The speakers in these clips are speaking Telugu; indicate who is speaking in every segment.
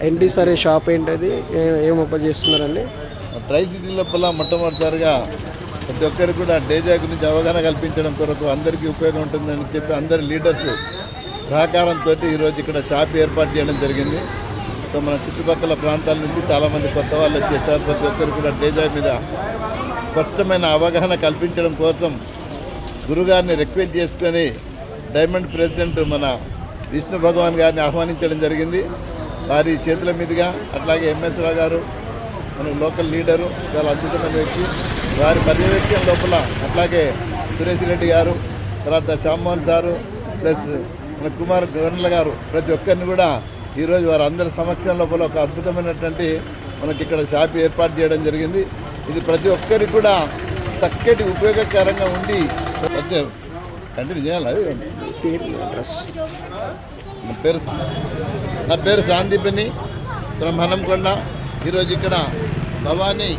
Speaker 1: ఏంటి సార్ షాప్ ఏంటది? ఏ- చేస్తున్నారండి?
Speaker 2: ట్రై సిటీ లోపల మొట్టమొదటిసారిగా ప్రతి ఒక్కరికి కూడా డేజా గురించి అవగాహన కల్పించడం కొరకు అందరికీ ఉపయోగం ఉంటుందని చెప్పి అందరి లీడర్స్ సహకారంతో ఈరోజు ఇక్కడ షాప్ ఏర్పాటు చేయడం జరిగింది. సో మన చుట్టుపక్కల ప్రాంతాల నుంచి చాలామంది కొత్త వాళ్ళు వచ్చేసారు ప్రతి ఒక్కరు కూడా డేజా మీద స్పష్టమైన అవగాహన కల్పించడం కోసం గురుగారిని రిక్వెస్ట్ చేసుకొని డైమండ్ ప్రెసిడెంట్ మన విష్ణు భగవాన్ గారిని ఆహ్వానించడం జరిగింది. వారి చేతుల మీదుగా అట్లాగే ఎంఎస్ రావు గారు మన లోకల్ లీడరు చాలా అద్భుతమైన వ్యక్తి. వారి పర్యవేక్షణ లోపల అట్లాగే సురేష్ రెడ్డి గారు తర్వాత శ్యామ్మోహన్ సారు ప్లస్ మన కుమార్ గవర్నర్ గారు ప్రతి ఒక్కరిని కూడా ఈరోజు వారు అందరి సమక్షం లోపల ఒక అద్భుతమైనటువంటి మనకి ఇక్కడ షాప్ ఏర్పాటు చేయడం జరిగింది. ఇది ప్రతి ఒక్కరికి కూడా చక్కటి ఉపయోగకరంగా ఉండి ప్రతి కంటిన్యూ చేయాలి అది నా పేరు నా పేరు సాందీపని ఫ్రమ్ హనంకొండ ఈరోజు ఇక్కడ భవానీ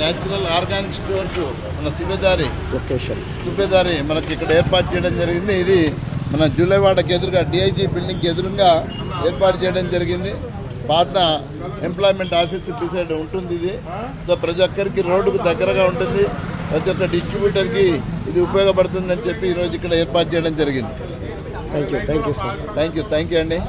Speaker 2: న్యాచురల్ ఆర్గానిక్ స్టోర్స్ మన సుబేదారి
Speaker 1: లొకేషన్
Speaker 2: సుబేదారి మనకి ఇక్కడ ఏర్పాటు చేయడం జరిగింది. ఇది మన జూలైవాడకి ఎదురుగా డిఐజీ బిల్డింగ్కి ఎదురుగా ఏర్పాటు చేయడం జరిగింది. పాత ఎంప్లాయ్మెంట్ ఆఫీస్ ఇటు సైడ్ ఉంటుంది ఇది. సో ప్రతి ఒక్కరికి రోడ్డుకు దగ్గరగా ఉంటుంది. ప్రతి ఒక్క డిస్ట్రిబ్యూటర్కి ఇది ఉపయోగపడుతుందని చెప్పి ఈరోజు ఇక్కడ ఏర్పాటు చేయడం జరిగింది.
Speaker 1: Thank you thank you sir
Speaker 2: thank you thank you అండి.